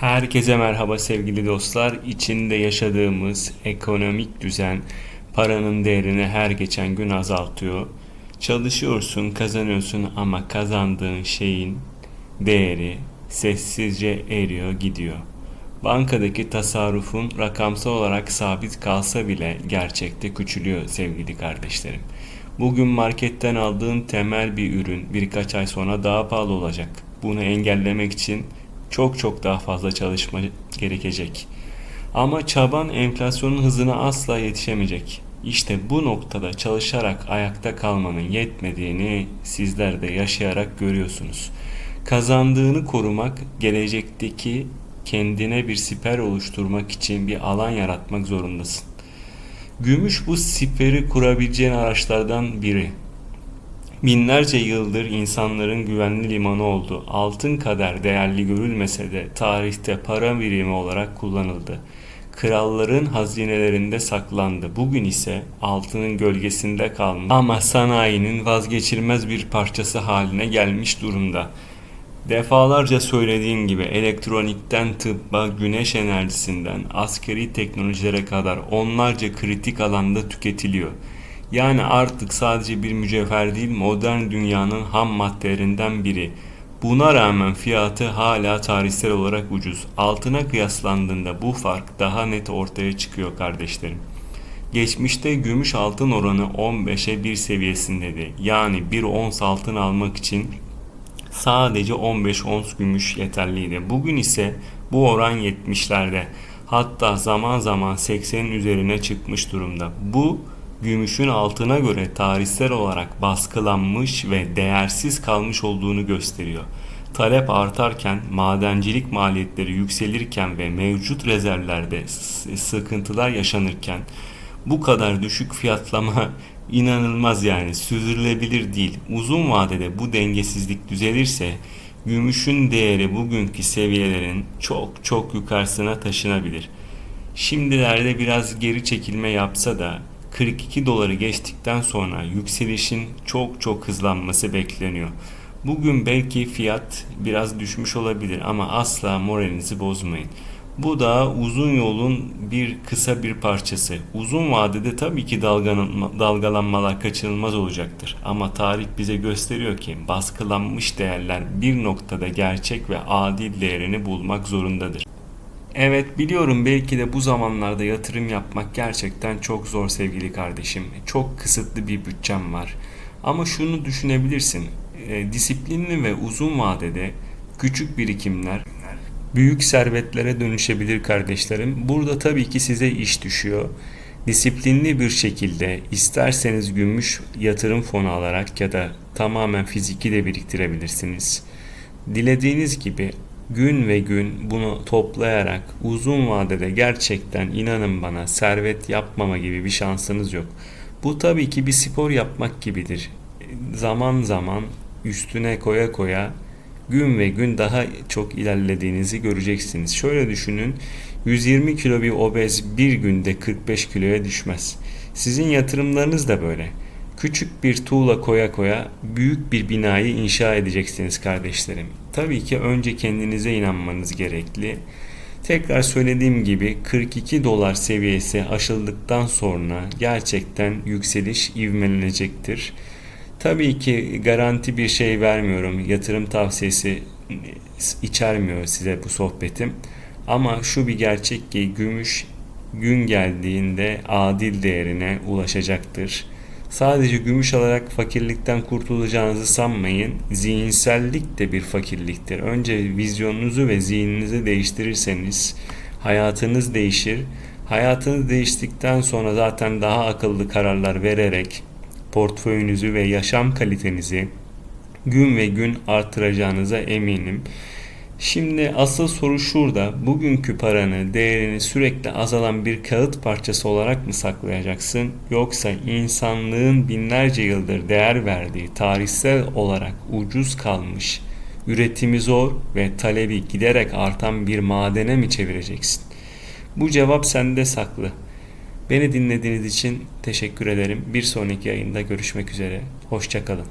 Herkese merhaba sevgili dostlar. İçinde yaşadığımız ekonomik düzen paranın değerini her geçen gün azaltıyor. Çalışıyorsun, kazanıyorsun ama kazandığın şeyin değeri sessizce eriyor, gidiyor. Bankadaki tasarrufun rakamsal olarak sabit kalsa bile gerçekte küçülüyor sevgili kardeşlerim. Bugün marketten aldığın temel bir ürün birkaç ay sonra daha pahalı olacak. Bunu engellemek için çok çok daha fazla çalışma gerekecek. Ama çaban enflasyonun hızına asla yetişemeyecek. İşte bu noktada çalışarak ayakta kalmanın yetmediğini sizler de yaşayarak görüyorsunuz. Kazandığını korumak, gelecekteki kendine bir siper oluşturmak için bir alan yaratmak zorundasın. Gümüş bu siperi kurabileceğin araçlardan biri. Binlerce yıldır insanların güvenli limanı oldu. Altın kadar değerli görülmese de tarihte para birimi olarak kullanıldı. Kralların hazinelerinde saklandı. Bugün ise altının gölgesinde kalmış ama sanayinin vazgeçilmez bir parçası haline gelmiş durumda. Defalarca söylediğim gibi elektronikten tıbba, güneş enerjisinden askeri teknolojilere kadar onlarca kritik alanda tüketiliyor. Yani artık sadece bir mücevher değil modern dünyanın ham maddelerinden biri. Buna rağmen fiyatı hala tarihsel olarak ucuz. Altına kıyaslandığında bu fark daha net ortaya çıkıyor kardeşlerim. Geçmişte gümüş altın oranı 15'e 1 seviyesindeydi. Yani bir ons altın almak için sadece 15 ons gümüş yeterliydi. Bugün ise bu oran 70'lerde. Hatta zaman zaman 80'in üzerine çıkmış durumda. Bu gümüşün altına göre tarihsel olarak baskılanmış ve değersiz kalmış olduğunu gösteriyor. Talep artarken, madencilik maliyetleri yükselirken ve mevcut rezervlerde sıkıntılar yaşanırken bu kadar düşük fiyatlama inanılmaz yani sürdürülebilir değil. Uzun vadede bu dengesizlik düzelirse gümüşün değeri bugünkü seviyelerin çok çok yukarısına taşınabilir. Şimdilerde biraz geri çekilme yapsa da 42 doları geçtikten sonra yükselişin çok çok hızlanması bekleniyor. Bugün belki fiyat biraz düşmüş olabilir ama asla moralinizi bozmayın. Bu da uzun yolun bir kısa bir parçası. Uzun vadede tabii ki dalgalanma, dalgalanmalar kaçınılmaz olacaktır. Ama tarih bize gösteriyor ki baskılanmış değerler bir noktada gerçek ve adil değerini bulmak zorundadır. Evet biliyorum belki de bu zamanlarda yatırım yapmak gerçekten çok zor sevgili kardeşim. Çok kısıtlı bir bütçem var. Ama şunu düşünebilirsin. E, disiplinli ve uzun vadede küçük birikimler büyük servetlere dönüşebilir kardeşlerim. Burada tabii ki size iş düşüyor. Disiplinli bir şekilde isterseniz gümüş yatırım fonu alarak ya da tamamen fiziki de biriktirebilirsiniz. Dilediğiniz gibi gün ve gün bunu toplayarak uzun vadede gerçekten inanın bana servet yapmama gibi bir şansınız yok. Bu tabii ki bir spor yapmak gibidir. Zaman zaman üstüne koya koya gün ve gün daha çok ilerlediğinizi göreceksiniz. Şöyle düşünün 120 kilo bir obez bir günde 45 kiloya düşmez. Sizin yatırımlarınız da böyle. Küçük bir tuğla koya koya büyük bir binayı inşa edeceksiniz kardeşlerim. Tabii ki önce kendinize inanmanız gerekli. Tekrar söylediğim gibi 42 dolar seviyesi aşıldıktan sonra gerçekten yükseliş ivmelenecektir. Tabii ki garanti bir şey vermiyorum. Yatırım tavsiyesi içermiyor size bu sohbetim. Ama şu bir gerçek ki gümüş gün geldiğinde adil değerine ulaşacaktır. Sadece gümüş alarak fakirlikten kurtulacağınızı sanmayın. Zihinsellik de bir fakirliktir. Önce vizyonunuzu ve zihninizi değiştirirseniz hayatınız değişir. Hayatınız değiştikten sonra zaten daha akıllı kararlar vererek portföyünüzü ve yaşam kalitenizi gün ve gün artıracağınıza eminim. Şimdi asıl soru şurada. Bugünkü paranı, değerini sürekli azalan bir kağıt parçası olarak mı saklayacaksın? Yoksa insanlığın binlerce yıldır değer verdiği tarihsel olarak ucuz kalmış, üretimi zor ve talebi giderek artan bir madene mi çevireceksin? Bu cevap sende saklı. Beni dinlediğiniz için teşekkür ederim. Bir sonraki yayında görüşmek üzere. Hoşçakalın.